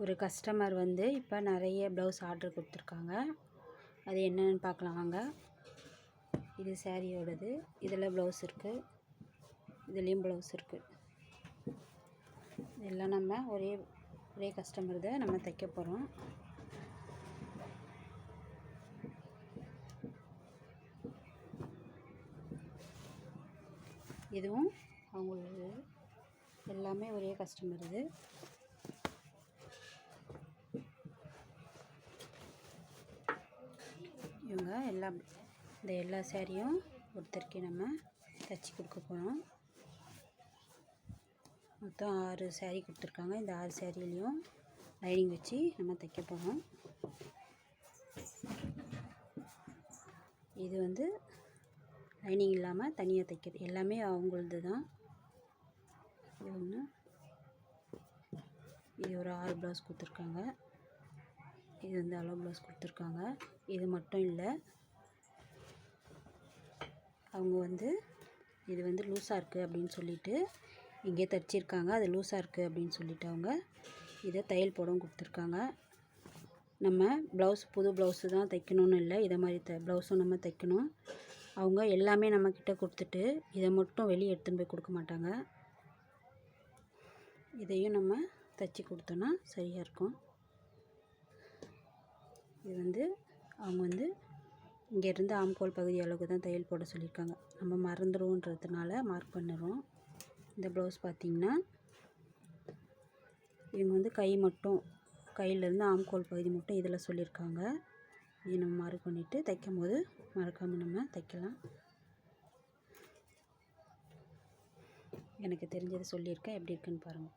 ஒரு கஸ்டமர் வந்து இப்போ நிறைய ப்ளவுஸ் ஆர்டர் கொடுத்துருக்காங்க. அது என்னென்னு பார்க்கலாம் வாங்க. இது சேரீயோடது. இதில் ப்ளவுஸ் இருக்குது இதுலேயும் ப்ளவுஸ் இருக்குது எல்லாம் நம்ம ஒரே ஒரே கஸ்டமர் தான் நம்ம தைக்க போகிறோம் இதுவும் அவங்களுக்கு எல்லாமே ஒரே கஸ்டமர் இது இவங்க எல்லா இந்த எல்லா சேரீயும் ஒருத்தருக்கு நம்ம தைச்சி கொடுக்க போகிறோம் மொத்தம் ஆறு சேரீ கொடுத்துருக்காங்க. இந்த ஆறு சேரீலையும் லைனிங் வச்சு நம்ம தைக்க போகிறோம் இது வந்து லைனிங் இல்லாமல் தனியாக தைக்கிறது. எல்லாமே அவங்களது தான். இது ஒன்று இது ஒரு ஆறு ப்ளவுஸ் கொடுத்துருக்காங்க. இது வந்து அளவு ப்ளவுஸ் கொடுத்துருக்காங்க. இது மட்டும் இல்லை அவங்க வந்து இது வந்து லூஸாக இருக்குது அப்படின்னு சொல்லிட்டு இங்கே தைச்சிருக்காங்க அது லூஸாக இருக்குது அப்படின்னு சொல்லிட்டு அவங்க இதை தையல் போடவும் கொடுத்துருக்காங்க. நம்ம ப்ளவுஸ் புது ப்ளவுஸு தான் தைக்கணும்னு இல்லை. இதை மாதிரி த ப்ளவுஸும் நம்ம தைக்கணும். அவங்க எல்லாமே நம்மக்கிட்ட கொடுத்துட்டு இதை மட்டும் வெளியே எடுத்துன்னு போய் கொடுக்க மாட்டாங்க. இதையும் நம்ம தைச்சி கொடுத்தோன்னா சரியாக இருக்கும். இது வந்து அவங்க வந்து இங்கேருந்து ஆம்கோல் பகுதி அளவுக்கு தான் தையல் போட சொல்லியிருக்காங்க. நம்ம மறந்துடுவோன்றதுனால மார்க் பண்ணுறோம் இந்த ப்ளவுஸ் பார்த்திங்கன்னா இவங்க வந்து கை மட்டும் கையிலேருந்து ஆம்கோல் பகுதி மட்டும் இதில் சொல்லியிருக்காங்க. இது நம்ம மார்க் பண்ணிவிட்டு தைக்கும் போது மறக்காமல் நம்ம தைக்கலாம். எனக்கு தெரிஞ்சதை சொல்லியிருக்கேன். எப்படி இருக்குன்னு பாருங்கள்